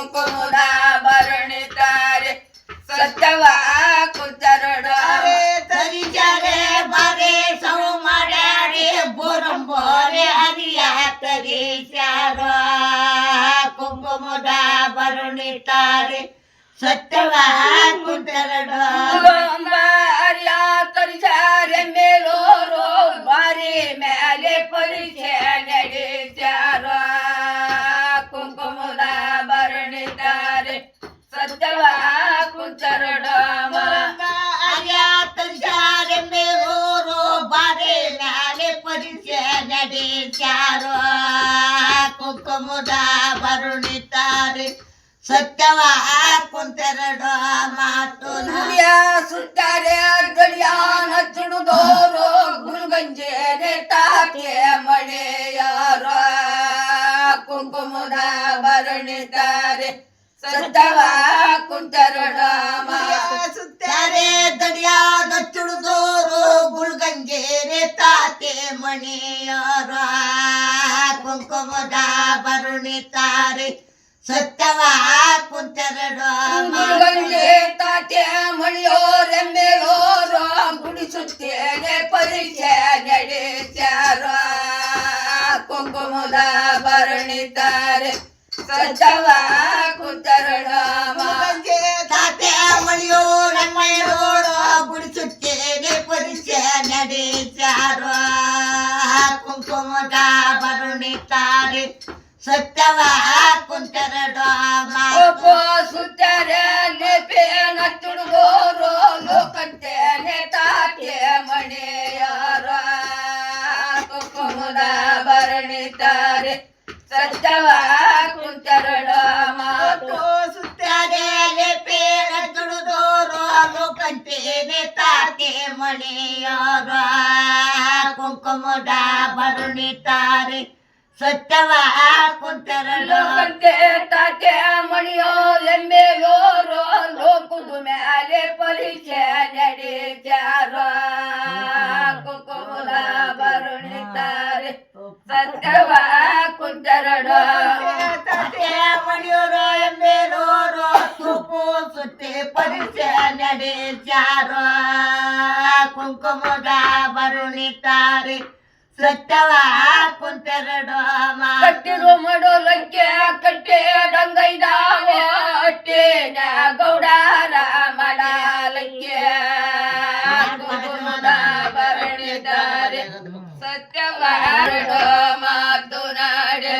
ಕುಂಕುಮದ ಬರಣಿತಾರೆ ಸತ್ಯವ ಕುಂತರಡ ತರಿಜಾರೆ ಬಾರೆ ಸೌ ಮಾಡ್ಯಾರೆ ಬೋರಂಬೋರೆ ಹರಿಯ ತರಿಸ್ಯಾರ ಕುಂಕುಮದ ಬರುಣಿತಾರೆ ಸತ್ಯವ ಕುಂತರಡ ಬಾರ್ಯ ತರಿಸಾರೆ ಮೇಲೋರು ಬಾರಿ ಮೇಲೆ ಪರಿಚಯ ನಡೆಸ್ಯಾರ ಕುಂಕುಮದ ಬರುಣಿತಾರೆ. ಸತ್ಯವ ಕುಂತೆರಡು ಮಾತು ನುಡಿಯ ಸುತ್ತಾರೆ ಗಡಿಯಾನ ಚುಡುದೋರು ಗುರುಗಂಜೆ ತಾಕೆ ಮಳೆಯಾರ. ಕುಂಕುಮದ ಬರುಣಿತಾರೆ ಸತ್ಯವ ಕುಂತರಡ ಸುತ್ತಾರೆ ದಡಿಯಾದ ತುಳಿದೋರು ಗುರುಗಂಜೆ ತಾತೆ ಮಣಿಯರ ಕುಂಕುಮದ ಬರುಣಿತಾರೆ ಸತ್ಯವ ಕುಂತೆರಡ ಗುರುಗಂಜೆ ತಾತೆ ಮಣಿಯೋರೆಂಬೆಲೋರು ಗುಡಿಸುತ್ತೇನೆ ಪರಿಚಯ ನಡೆಸ್ಯಾರ ಕುಂಕುಮದ ಬರಣಿತಾರೆ ಸತ್ತವ ಕುಂತರಡ ತಾತೆ ಮಳಿಯೋ ನಮ್ಮಯ್ಯೋಡು ಗುಡಿಸುತ್ತೇನೆ ಪರಿಚಯ ನಡೆಸಾರ ಕುಂಕುಮದ ಬರುಣಿತಾರೆ ಸತ್ಯವ ಕುಂತರಡ ಒಬ್ಬ ಸುತ್ತಾರೆ ನೆಪೇನ ತುಡುಗೋರು ಲೋಕಂತೇನೆ ತಾತೆ ಮಣೆಯಾರ ಕುಂಕುಮದ ಬರಣಿತಾರೆ ಸತ್ತವ ಕುಂತರಡ ಮಾತು ಸುತ್ತಾರೆ ಪೇರ ತುಳಿದೋರು ಲೋಕಂತೇನೆ ತಾತೆ ಮಣಿಯೋರ ಕುಂಕುಮದ ಬರುಣಿತಾರೆ ಸತ್ಯವ ಕುಂತರಡ ಲೋಕಂತೆ ತಾತೆ ಮಣಿಯೋ ಎಂಬೆಯೋರು ಲೋಕದ ಮ್ಯಾಲೆ ಪರಿಚಯ ನಡೆಸ್ಯಾರ ಕುಂಕುಮದ ಬರಣಿತಾರೆ. ಸತ್ಯವ ಕುಂತರಡ ಮಣಿಯೋರು ಎಂಬೇರೋರು ತುಪ್ಪು ಸುತ್ತಿ ಪರಿಚಯ ನಡೆಸ್ಯಾರ ಕುಂಕುಮದ ಬರುಣಿತಾರೆ. ಸತ್ಯವ ಕುಂತೆರಡು ಕಟ್ಟೆ ದಂಗೈದಾವ ಅಟ್ಟೇನ ಗೌಡಾರ ಮಾಡಲಕ್ಕೆ ಕುಂಕುಮದ ಬರಣಿದ್ದಾರೆ ಸತ್ಯವ ಮಾತು ನಾಡೆ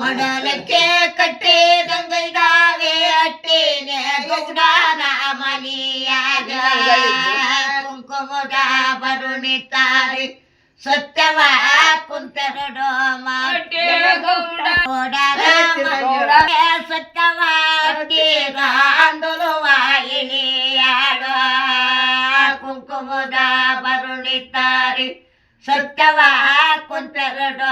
ಮಡಲಕ್ಕೆ ಕಟ್ಟೆ ದಂಗೈದಾವೆ ಅಟ್ಟೇನೆ ಗೌಡನ ಮನಿಯಾಗ ಕುಂಕುಮದ ಬರುಣಿತಾರೆ ಸತ್ಯವ ಕುಂತೆರಡು ಅಟ್ಟೆ ಆಂದೋಲವ ಇಳಿಯಾಡ ಕುಂಕುಮದ ಬರುಣಿತಾರೆ ಸತ್ಯವ ಕುಂತೆರಡು